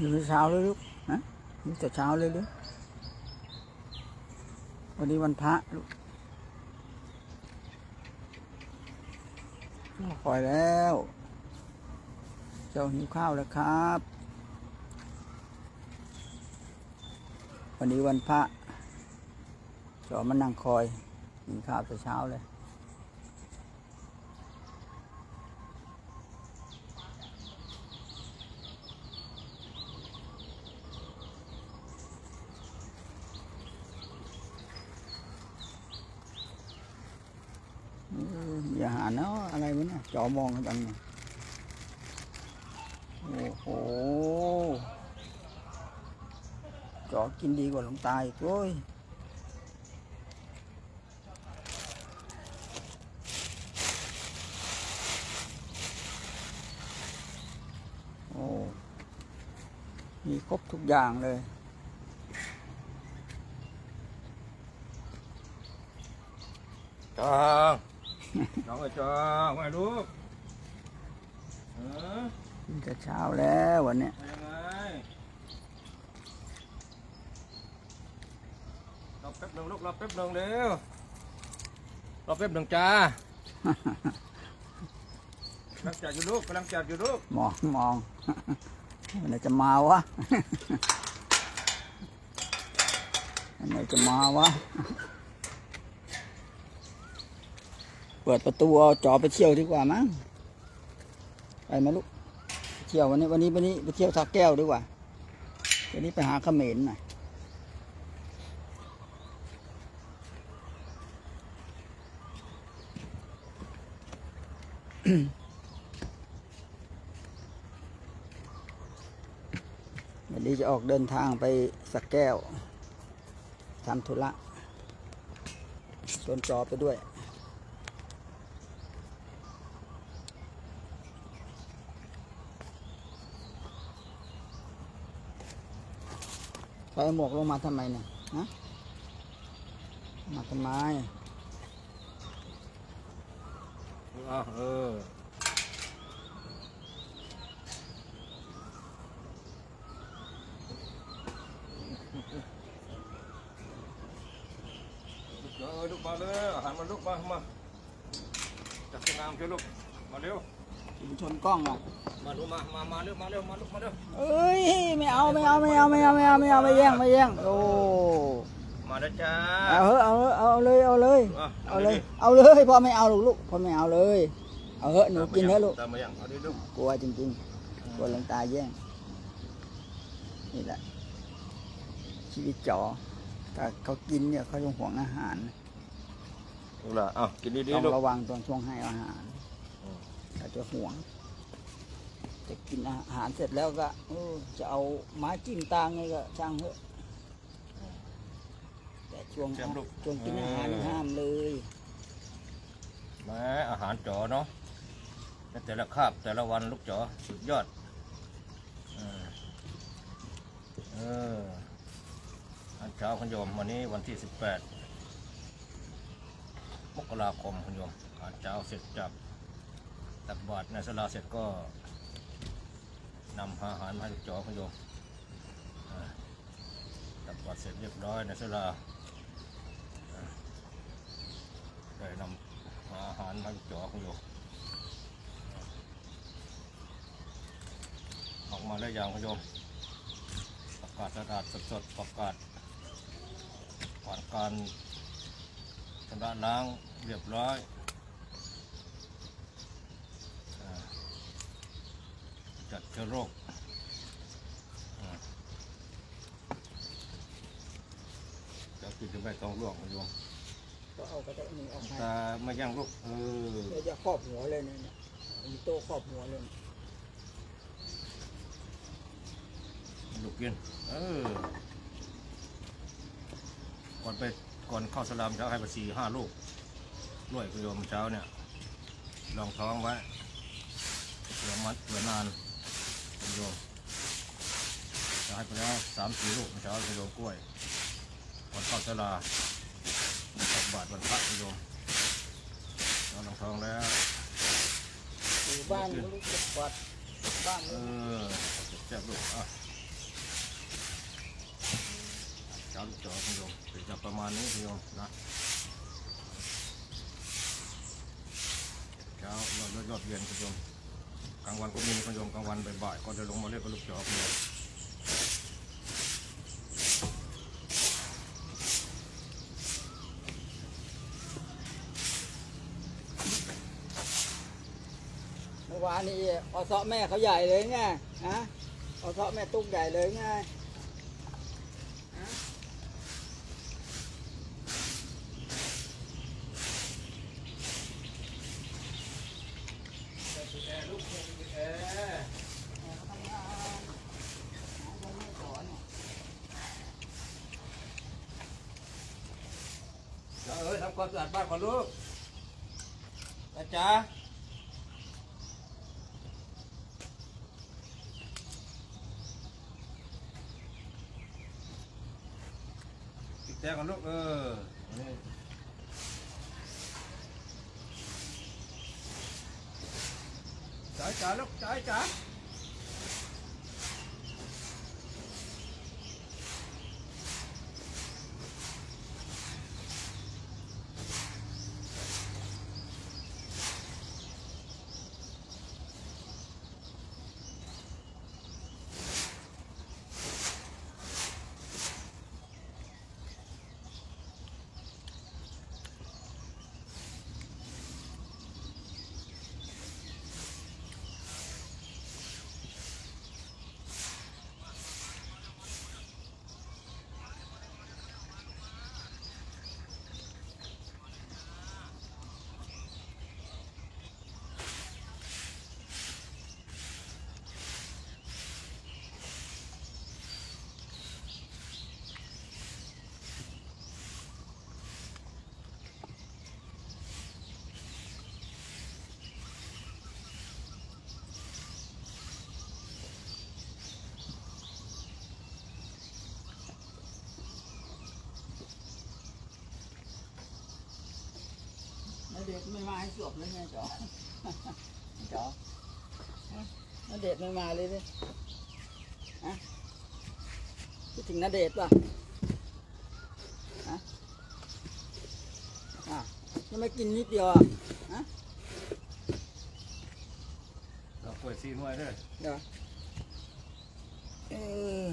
อยู่แต่เช้าเลยลูกฮะอยู่แต่เช้าเลยลูกวันนี้วันพระลูกคอยแล้ว เจ้าหิวข้าวแล้วครับ วันนี้วันพระจอมานั่งคอยกินข้าวแต่เช้าเลย เอออย่าหาเนาะอะไรวะเนี่ยจอมองกันจังเนี่ยโอ้โหจอกินดีกว่าหลวงตาอีกโว้ยโอ้มีครบทุกอย่างเลยจอง น้องไอ้จองมาลูกเออกินแต่เช้าแล้ววันเนี้ยมายังไงรอแป๊บหนึ่งลูกรอแป๊บหนึ่งเร็วรอแป๊บหนึ่งจ้ากำลังจัดอยู่ลูกกำลังจัดอยู่ลูกมองมองวันไหนจะมาวะวันไหนจะมาวะ เปิดประตูเอาจอไปเที่ยวดีกว่ามั้งไปไหมลูกเที่ยววันนี้วันนี้วันนี้ไปเที่ยวสักแก้วดีกว่าวันนี้ไปหาเขมรหน่อยวันนี้จะออกเดินทางไปสักแก้วทำธุระชวนจอไปด้วย ส่หมวกลงมาทำไมเนี่ยฮะมาทำไมอะเออลูกเออลูกมาเลยหารมาลูกมามาจัดสนามช่วยลูกมาเร็ว ชนกล้องอะมาดูมามามาเร็วมาเร็วมาลูกมาเร็วเอ้ยไม่เอาไม่เอาไม่เอาไม่เอาไม่เอาไม่เอาไม่แย่งไม่แย่งโอ้มาแล้วจ้าเอาเถอะเอาเถอะเอาเลยเอาเลยอะเอาเลยเอาเลยพ่อไม่เอาลูกลูกพ่อไม่เอาเลยเอาเถอะหนูกินเถอะลูกตามมายังเอาดิลูกกลัวจริงๆกลัวหลวงตาแย่งนี่แหละชีวิตจอถ้าเขากินเนี่ยเขาต้องห่วงอาหารดูละอะกินดีต้องๆลูกระวังตอนช่วงให้อาหารอื มเขาจะห่วง จะกินอาหารเสร็จแล้วก็เออจะเอาไม้จิ้มตาไงก็ช่างเถอะแต่ช่วงเจ็บลูกช่วงกินอาหารห้ามเลยแม่อาหารจ๋อเนาะในแต่ละคาบแต่ละวันลูกจ๋อสุดยอดเออเอออันเช้าคุณโยมวันนี้วันที่สิบแปดมกราคมคุณโยมอาหารเช้าเสร็จจาก ตักบาตรในสลาเสร็จก็นำอาหารมาให้ลูกจอคุณโยมตักบาตรเสร็จเรียบร้อยในสลาได้นำอาหารมาให้ลูกจอคุณโยมออกมาแล้วยังคุณโยมประกาศสะอาดสดๆประกาศผ่านการชำระล้างเรียบร้อยอ่า จัดเชื้อโรคอ่าจะกินจะไม่ต้องลวกคุณโยมก็เอากระเตาะนี่ออกให้ตาไม่ย่างลูกเออเดี๋ยวจะครอบหัวเลยเนี่ยเนี่ยมีโต๊ะครอบหัวเลยลูกกินเออ ก่อนไปก่อนเข้าสลามเช้าให้ไปสี่ห้าลูกด้วยคุณโยมเช้าเนี่ย ลองท้องไว้เผื่อมัดเผื่อนาน กิโลจะให้ไปแล้วสามสี่ลูกจะเอาไปโลกล้วยวันเข้าตลาดกบาทวันพระกิโลนอนงทองแล้วอยู่บ้านไม่รู้จะปลอดบ้านเออจ็บลูกอะจ้าลูกจอไปณโยมจะประมาณนี้ไปณโยมนะเช้ายอดยอดเย็นไปณโยมางวันก็มีคุณโยมกลางวันบ่อยๆก็จะลงมาเรียกกับลูกจอคุณโยเมื่อวานนี้ออเซาะแม่เขาใหญ่เลยไงฮะออเซาะแม่ตุ๊กใหญ่เลยไงฮะ จ้าเอ้ยทำความสะอาดบ้านก่อนลูกจ้าจ้า ปิดแต่ก่อนลูกเออนี่จ๋าจ๋าลูกจ๋าจ๋า เดชน์ไม่มาให้สวบเลยไงจ๋อจ๋อฮะนาเดชน์ไม่มาเลยเนี่ยฮะคิดถึงนาเดชน์ป่ะฮะอะยังไม่กินนิดเดียวอะฮะเรากล้วยซีนไว้เด้อเดี๋ยวเออ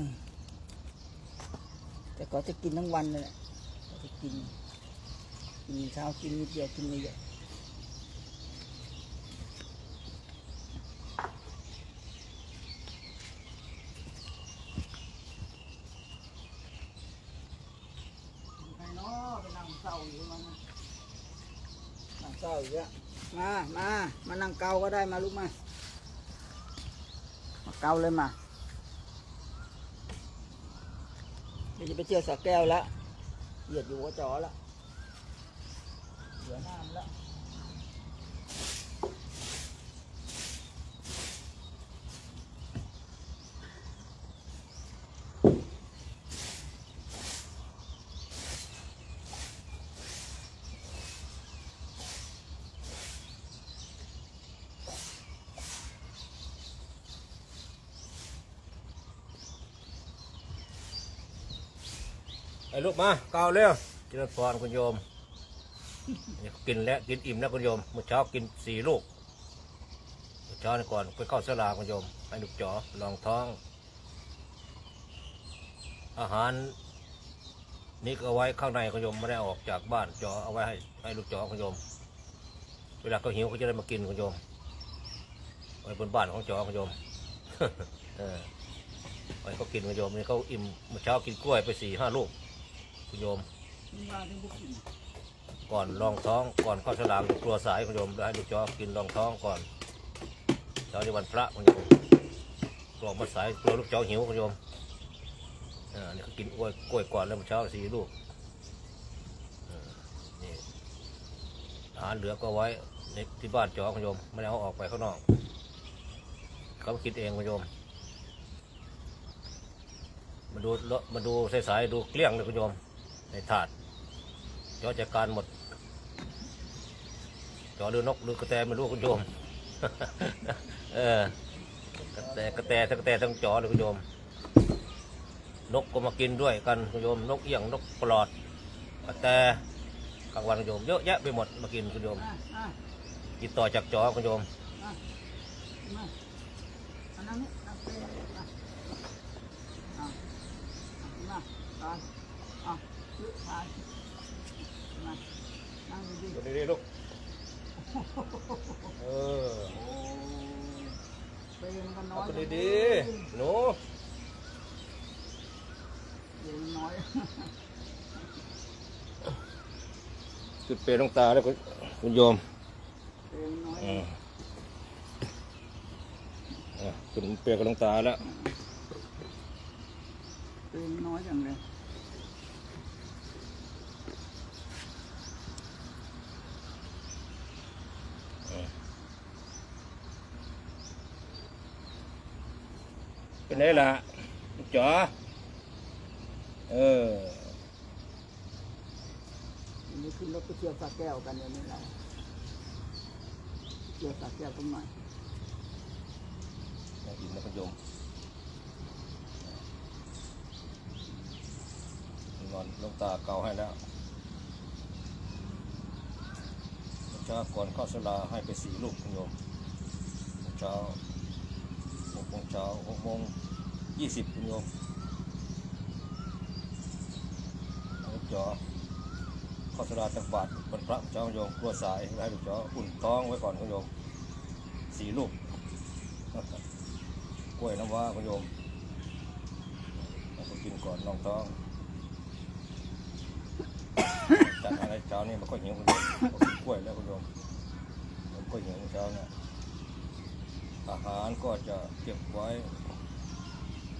แต่ก็จะกินทั้งวันเลยแหละก็จะกินกินเช้ากินนิดเดียวกินไม่เยอะใครเนาะไปนั่งเศร้าอยู่มันนั่งเศร้าอยู่อะ มา มา มานั่งเกาก็ได้มาลูกมา มาเกาเลยมาเดี๋ยวจะไปเที่ยวสระแก้วแล้วเหยียดอยู่หัวจอแล้วเหลือน้า อ้ลูกมาเกาเร็วเจริญพรคุณโยม กินแล้วกินอิ่มแล้วคุณโยมเมื่อเช้ากินสี่ลูกเมื่อเช้านี่ก่อนไปเข้าสลาคุณโยมให้ลูกจ๋อลองท้อง อาหาร นี่ก็เอาไว้ข้างในคุณโยมไม่ได้ออกจากบ้านจ๋อเอาไว้ให้ให้ลูกจ๋อคุณโยม เวลาเขาหิวเขาจะได้มากินคุณโยมไว้บนบ้านของจ๋อคุณโยมเออไว้เขากินคุณโยมนี่เขาอิ่มเมื่อเช้ากินกล้วยไปสี่ห้าลูก คุณโยมมาถึงบุกกินก่อนรองท้องก่อนเข้าสลามกลัวสายคุณโยมได้ลูกจอกินรองท้องก่อนเช้าในวันพระคุณโยมกลัวมาสายกลัวลูกจอหิวคุณโยมอ่านี่เขากินกล้วยกล้วยก่อนแล้วเมื่อเช้าสี่ลูกอ่านี่อาหารเหลือก็ไว้ในที่บ้านจอคุณโยมไม่ได้เอาออกไปข้างนอกเขาคิดเองคุณโยมมาดูเลาะมาดูสายๆดูเกลี้ยงเลยคุณโยม ในถาดจอจัดการหมดจอหรือนกหรือกระแตไม่รู้คุณโยม เออกระแตกระแตทั้งกระแตทั้งจอเลยคุณโยม นกก็มากินด้วยกันคุณโยม นกเอี้ยงนกปลอดกระแตกลางวันคุณโยม เยอะแยะไปหมดมากินคุณโยมอะอะติดต่อจากจอคุณโยมอะมาอันนั้นนี่ ลึกทายมานั่งดีดูดีๆลูก เออๆโอ้เปรย์มันก็น้อเอายตัวดีๆหนูเปรย์มันน้อยจุดเปรย์ลงตาแล้วคุณคุณโยม เปรย์มันน้อยอืมอะคุณเปรย์กับลงตาแล้ว เปรย์มันน้อยจังเลย เป็นไงล่ะลูกจ๋อเออวันนี้ขึ้นรถไปเที่ยวสระแก้วกันเดี๋ยวนี้เราเที่ยวสระแก้วกันหน่อยยังอิ่มนะคุณโยมนอนลงตาเกาให้แล้วเช้าก่อนเข้าสลาให้ไปสี่ลูกคุณโยมเช้า หกโมงเช้าหกโมงยี่สิบคุณโยมลูกจอข้าสลาตักบาตรบรรพระเจ้าคุณโยมกลัวสายให้ลูกจออุ่นท้องไว้ก่อนคุณโยมสี่ลูกกล้วยน้ำว้าคุณโยมก็กินก่อนรองท้องจัดอะไรเช้านี่มันก็หิวคุณโยมกล้วยแล้วคุณโยมก็หิวเช้าเนี่ย อาหารก็จะเก็บไว้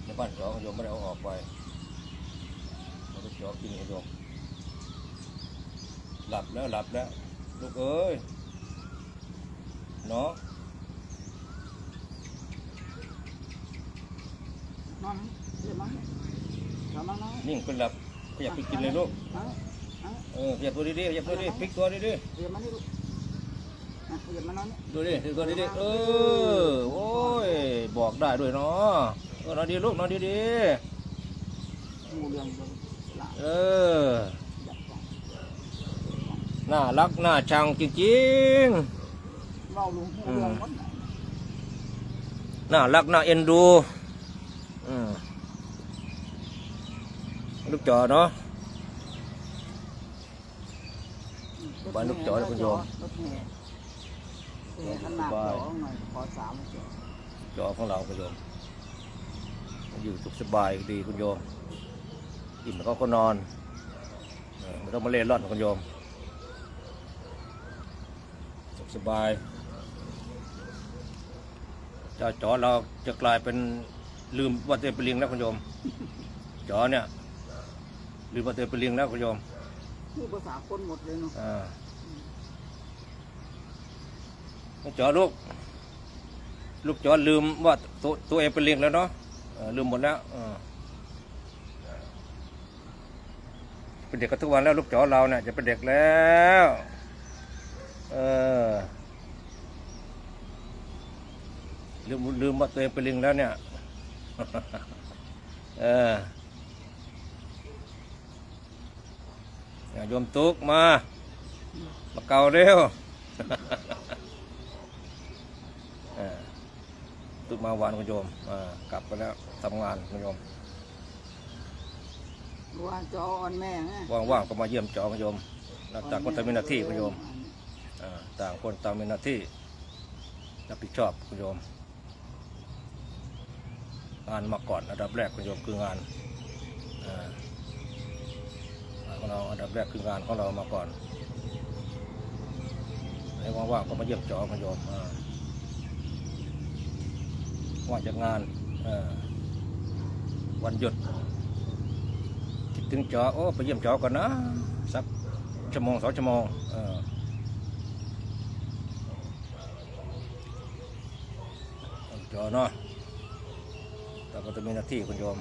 ในบ้านเจ้าคุณโยมไม่ได้เอาออกไปเราก็เจ้ากินคุณโยมหลับแล้วหลับแล้วลูกเอ้ยเนาะนอนเดี๋ยวมั้งเดี๋ยวมั้งน้องนิ่งเป็นหลับขยับไปกินเลยลูกเอาเอาเออขยับตัวดีๆขยับตัวดีๆพลิกตัวดีเดี๋ยวมานี่ลูก อะเดี๋ยวมานอนนี่ๆดูดิพลิกตัวดีๆเออโอ้ยบอกได้ด้วยเนาะเออนอนดีลูกนอนดีงูเรืองเรืองหลาๆเออจับก่อนน่ารักน่าชังจริงเล่าลุงงูเรืองวัดไหนๆน่ารักน่าเอ็นดูอืมลูกจอเนาะ บ้านลูกจอนะคุณโยม รถแห่ แห่ขนาดสบายสองหน่อยขอสามจอจอของเราคุณโยม อยู่สุขสบายดีคุณโยมอิ่มแล้วก็ก็นอนเออไม่ต้องมาเล่นร่อนคุณโยมสุขสบายเจ้าจอเราจะกลายเป็นลืมว่าตัวเองเป็นลิงแล้วคุณโยมจอเนี่ยลืมว่าตัวเองเป็นลิงแล้วคุณโยมพูดภาษาคนหมดเลยเนาะอ่า จอลูก ลูกจอลืมว่าตัวตัวเองเป็นลิงแล้วเนาะลืมหมดแล้วเป็นเด็กกันทุกวันแล้วลูกจอเราเนี่ยจะเป็นเด็กแล้วเออลืมลืมว่าตัวเองเป็นลิงแล้วเนี่ยเออเนี่ยโยมตุกมามาเกาเร็ว เออ ตุกมาหวานคุณโยมอ่ากลับไปแล้วทำงานคุณโยมว่าจออ่อนแม่ไงว่างๆก็มาเยี่ยมจอคุณโยมแล้วต่างคนต่างมีหน้าที่คุณโยมอ่าต่างคนต่างมีหน้าที่รับผิดชอบคุณโยม งานมาก่อนอันดับแรกคุณโยมคืองานอ่างานของเราอันดับแรกคืองานของเรามาก่อนให้ว่างๆก็มาเยี่ยมจอคุณโยมอ่า ว่างจากงานวันหยุดคิดถึงจอโอ้ไปเยี่ยมจอก่อนนะสักชั่วโมงสองชั่วโมงจอเนาะแต่ก็จะมีหน้าที่คุณโยม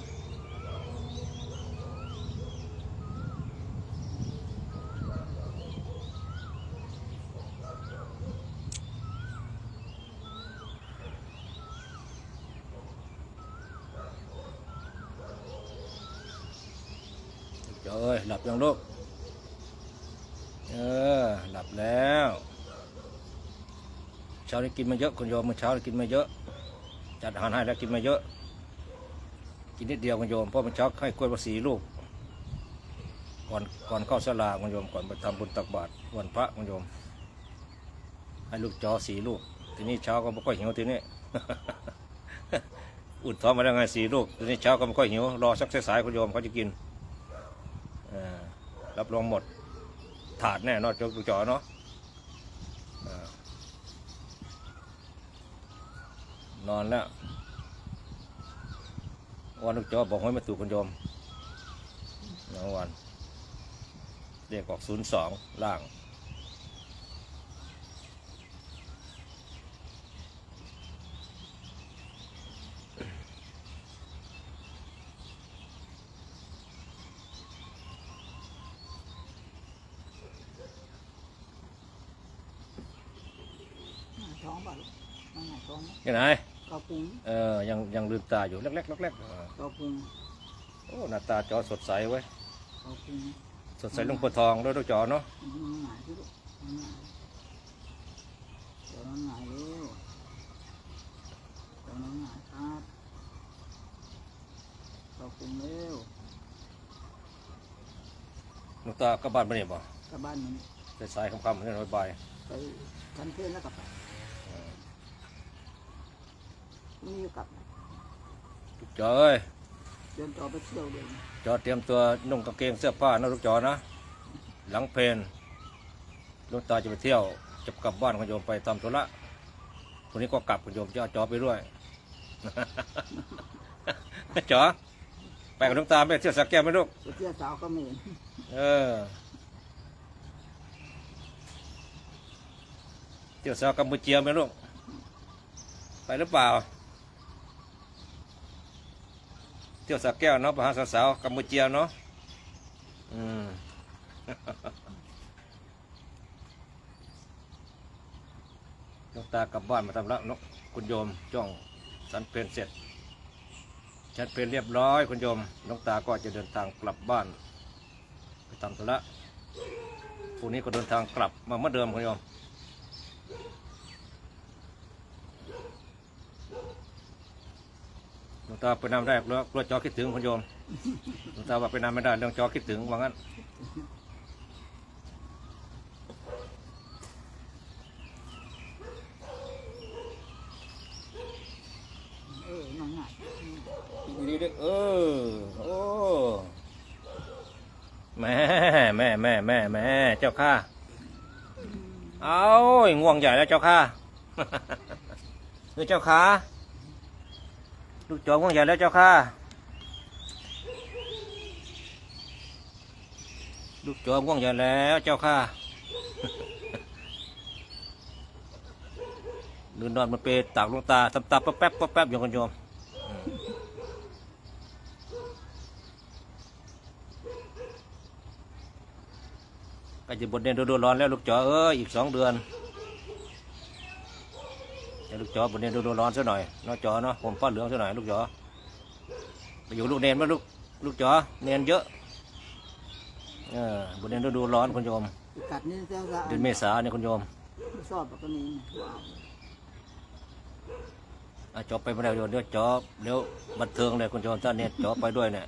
เอ้ยหลับยังลูก เออ หลับแล้ว เช้านี้กินมาเยอะคุณโยมเมื่อเช้านี้กินมาเยอะ จัดอาหารให้แล้วกินมาเยอะ กินนิดเดียวคุณโยมเพราะมันเช้าให้กล้วยมาสีลูก ก่อนก่อนเข้าสลาคุณโยมก่อนไปทำบุญตักบาตรวันพระคุณโยม ให้ลูกจอสีลูก ทีนี้เช้าก็ไม่ค่อยหิวทีนี้อุดท้องมาแล้วไงสีลูกทีนี้เช้าก็ไม่ค่อยหิวรอสักสายๆคุณโยมเขาจะกิน รับรองหมดถาดแน่นอนจกลูจอเนาะนอนแล้ววันลูกจอบอกให้มาตู่คุณโยมน้องวันเรียกออกศูนย์สองล่าง หงายท้องป่ะลูกมันหงา ยท้องไหมยังไงกระปุงเออยังยังลืมตาอยู่เล็กๆเล็กๆเออกระปุงโอ้หน้าตาจอสดใสเว้ยกระปุงสดใสลุงปวดทองด้วยลูกจอเนาะมันหงายที่ลูกมันหงายเดี๋ยวมันหงายเร็วเดี๋ยวมันหงายครับกระปุงเร็วลูกตากลับบ้านไปเนี่ยบ่กลับบ้านมัน สายๆค่ำๆเนี่ยบ่ายไปทันเพลนแล้วกลับไป พรุ่งนี้ก็กลับๆลูกจอเอ้ยเดินต่อไปเที่ยวเดินจอเตรียมตัวนุ่งกางเกงเสื้อผ้านะลูกจอนะ หลังเพลนลูกตาจะไปเที่ยว จะกลับบ้านคุณโยมไปทำธุระคนนี้ก็กลับคุณโยมจะเอาจอไปด้วย จอไปกับลูกตาไปเที่ยวสักแก้วไหมลูก ไปเที่ยวสาวก็ไม่เห็นเออ เที่ยวสาวกัมพูเชียไหมลูก ไปหรือเปล่า เที่ยวสักแก้วเนาะไปหาสาวๆกัมพูเชียเนาะอืมลูกตากลับบ้านมาทำละเนาะคุณโยมจ้องสันเพลนเสร็จชันเพลนเรียบร้อยคุณโยมลูกตาก็จะเดินทางกลับบ้าน ไปทำธุระพรุ่งนี้ก็เดินทางกลับมาเหมือนเดิมคุณโยม หลวงตาไปนำได้แล้วกลัวจอคิดถึงคุณโยมหลวงตาว่าไปนำไม่ได้เรื่องจอคิดถึงว่างั้นเออหนังหงายดีๆเด็กเออโอ้แม่แม่แม่แม่แม่เจ้าข้าเอาง่วงใหญ่แล้วเจ้าข้าคือเจ้าขา ลูกจอง่วงใหญ่แล้วเจ้าข้าลูกจอง่วงใหญ่แล้วเจ้าข้าลืนนอนมันเปตากลงตาทำตาแป๊บแป๊บแป๊บแป๊บอย่างคนโยมก็จะบทเรียนดูร้อนแล้วลูกจ๋อเอ้ยอีกสองเดือน จะลูกจ๋อบทเรียนฤดูร้อนซะหน่อยเน้องจ๋อเนาะผมผ้าเหลืองซะหน่อยลูกจ๋อไปอยู่ลูกเนนไหมลูกลูกจ๋อเนนเยอะเออบทเรียนฤดูร้อนคุณโยมอีกกัดนี่เจ้าจะเดือนเมษาเนี่ยคุณโยมไม่ชอบแบบนี้ว้าวอะจ๋อไปไม่ได้เดี๋ยวเดี๋ยวจ๋อเดี๋ยวบันเทิงเลยคุณโยมถ้าเนนจ๋อไปด้วยเนี่ย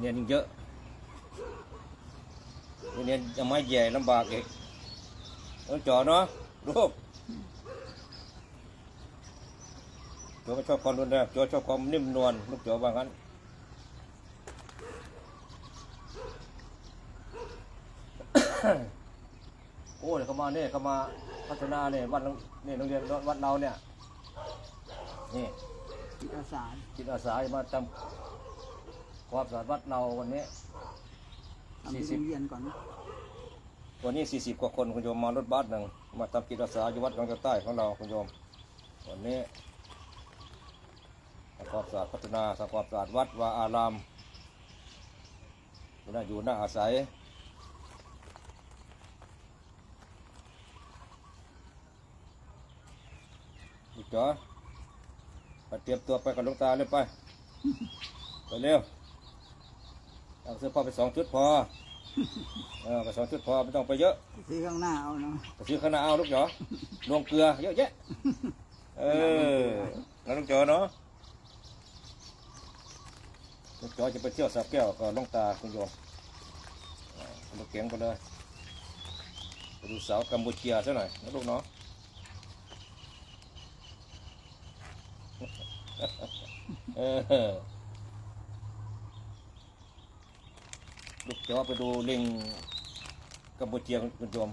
เนนยิ่งเยอะเนนยังไม่แย่ลำบากอีกเออจ๋อเนาะลูก โจไม่ชอบความรุนแรงโจชอบความนิ่มนวลลูกโจว่างั้นโอ้ยเขามาเนี่ยเขามาพัฒนาเนี่ยวัดเราเนี่ยโรงเรียนวัดเราเนี่ยนี่จิตอาสาจิตอาสามาทำความสะอาดวัดเราวันนี้ทำที่โรงเรียนก่อนนะวันนี้สี่สิบกว่าคนคุณโยมมารถบัสหนึ่งมาทำจิตอาสาอยู่วัดกลางใต้ของเราคุณโยมวันนี้ ทำความสะอาดพัฒนาทำความสะอาดวัดวาอารามอยู่น่าอยู่น่าอาศัยลูกจ๋อไปเตรียมตัวไปกับหลวงตาเลยไป ไปเร็วเอาเสื้อผ้าไปสองชุดพอ เออไปสองชุดพอไม่ต้องไปเยอะซื้อข้างหน้าเอาเนาะไปซื้อข้าวหน้าเอาลูกจ๋อลวงเกลือเยอะแยะ เออ แล้วลูกจ๋อเนาะ ลูกจ๋อจะไปเที่ยวสระแก้วก็ลงตาคุณโยมลูกเก๋งไปเลยไปดูสาวกัมพูเชียซะหน่อยนะลูกเนาะลูกจ๋อไปดูลิงกัมพูเชียคุณโยม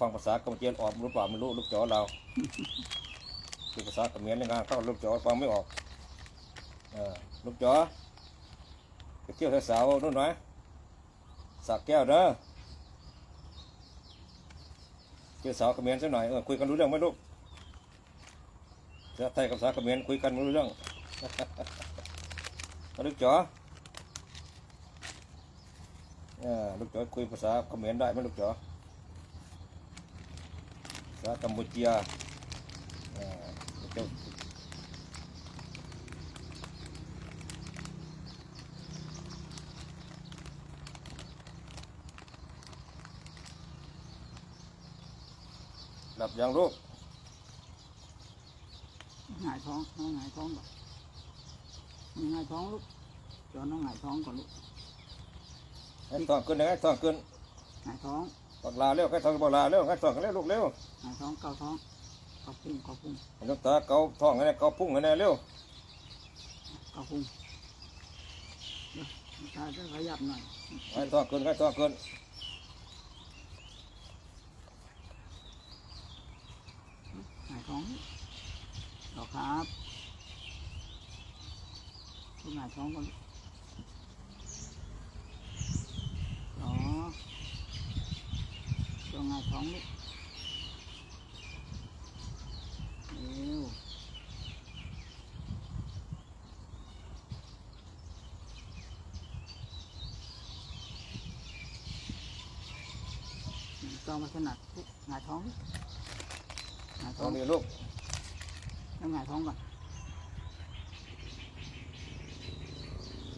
ฟังภาษากัมพูเชียออกหรือเปล่าไม่รู้ลูกจ๋อเราคือภาษาเขมรในงานเข้าลูกจ๋อฟังไม่ออกเออลูกจ๋อ ไปเที่ยวสาวๆนู่นน่อยสักแก้วเด้อเที่ยวสาวเขมรสักหน่อยเออคุยกันรู้เรื่องไหมลูกภาษาไทยกับภาษาเขมรคุยกันรู้เรื่องลูกจ๋อเออลูกจ๋อคุยภาษาเขมรได้ไหมลูกจ๋อภาษากัมพูชีเอ่อเจ้า หลับยังลูกหงายท้องน้องหงายท้องก่อนมีหงายท้องลูกจอน้องหงายท้องก่อนลูกให้ท้องขึ้นนะให้ท้องขึ้นหงายท้องปักลาเร็วให้ท้องปักลาเร็วให้ท้องกันเร็วลูกเร็วหงายท้องเกาท้องเกาพุงเกาพุงให้ลูกตาเกาท้องให้แน่เกาพุ่งให้แน่เร็วเกาพุงเดี๋ยวตาจะขยับหน่อยให้ท้องขึ้นให้ท้องขึ้น หงายท้องต่อครับลูกหงาย ท้องก่อนต่อตัวหงายท้องลูกเร็วจอมาถนัดลูกหงายท้องลูกหงายท้ท้อองงนี่ลูก แล้วหงายท้องก่อน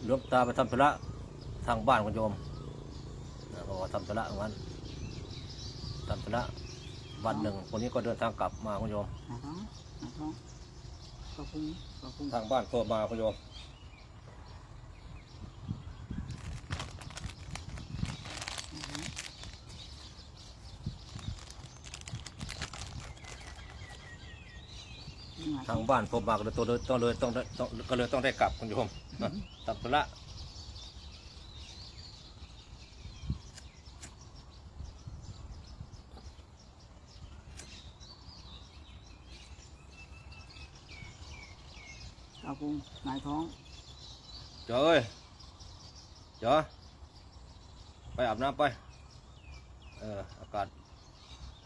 หล วงตาไปทำธุระทางบ้านคุณโยมนะบอกว่าทำธุระงั้นทำธุระวันหนึ่งคนนี้ก็เดินทางกลับมาคุณโยมหงายท้องหงายท้องกระพุ้งกระพุ้งทางบ้านโทรมาคุณโยม หงายท้ทาองงบ้านโทรมาก็เลยตัวเลยต้องเลยต้องได้ต้องก็เลยต้องได้กลับคุณโยมนะตับธุระกระพุ้งหงายท้องเจ้าเอ้ยเจ้าไปอาบน้ำไป เอออากาศ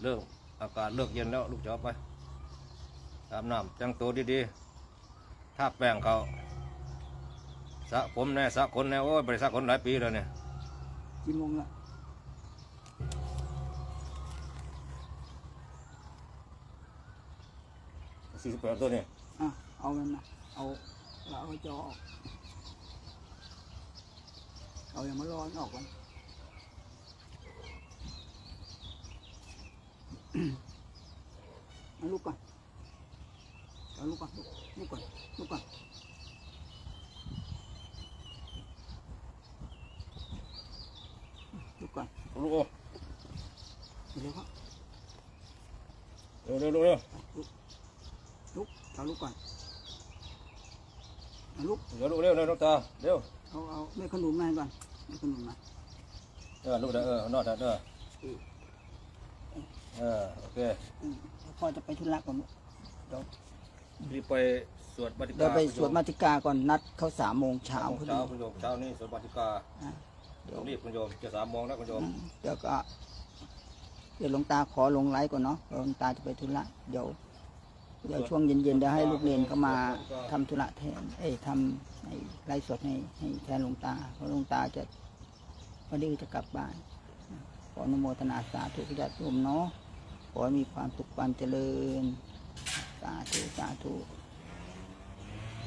เริ่มอากาศเลิกเย็นแล้วลูกเจ้าไป อาบน้ำจังตัวดีๆทาแป้งเขาสระผมแน่สระขนแน่โอ้ยบริษัทขนหลายปีแล้วเนี่ยกี่โมงละสี่สิบแปดตัวเนี่ยอะเอามันมาเอาเราเอาจอออก เอาอย่างมันร้อนออกก่อนเอาลูกก่อน เอาลูกก่อนลูกก่อนลูกก่อนลูกก่อนลูกโอ้เดี๋ยวครับเร็วเร็วเร็วลุกเอาลูกก่อนเอาลูกเร็วลูกเร็วเร็วตาเร็วเอาเอาแม่ขนุนมาก่อนแม่ขนุนมาเออลูกเด้อเออนอดเด้อเออโอเคพ่อจะไปธุระก่อนลูกเดี๋ยว รีบไปสวดบัติกาเดี๋ยวไปสวดมาติกาก่อนนัดเขาสามโมงเช้าพอดีเช้าคุณโยมเช้านี่สวดบัติกาอะเดี๋ยวต้องรีบคุณโยมจะสามโมงแล้วคุณโยมอืมเดี๋ยวก็ เดี๋ยวหลวงตาขอลงไลฟ์ก่อนเนาะเพราะหลวงตาจะไปธุระเดี๋ยวเดี๋ยวช่วงเย็นๆเดี๋ยวให้ลูกเรียนเขามาทำธุระแทน เอ้ยทำไอ้ไลฟ์สดให้ให้แทนหลวงตาเพราะหลวงตาจะพอดีจะกลับบ้าน ขออนุโมทนาสาธุญาติโยมเนาะขอให้มีความสุขความเจริญ สาธุสาธุ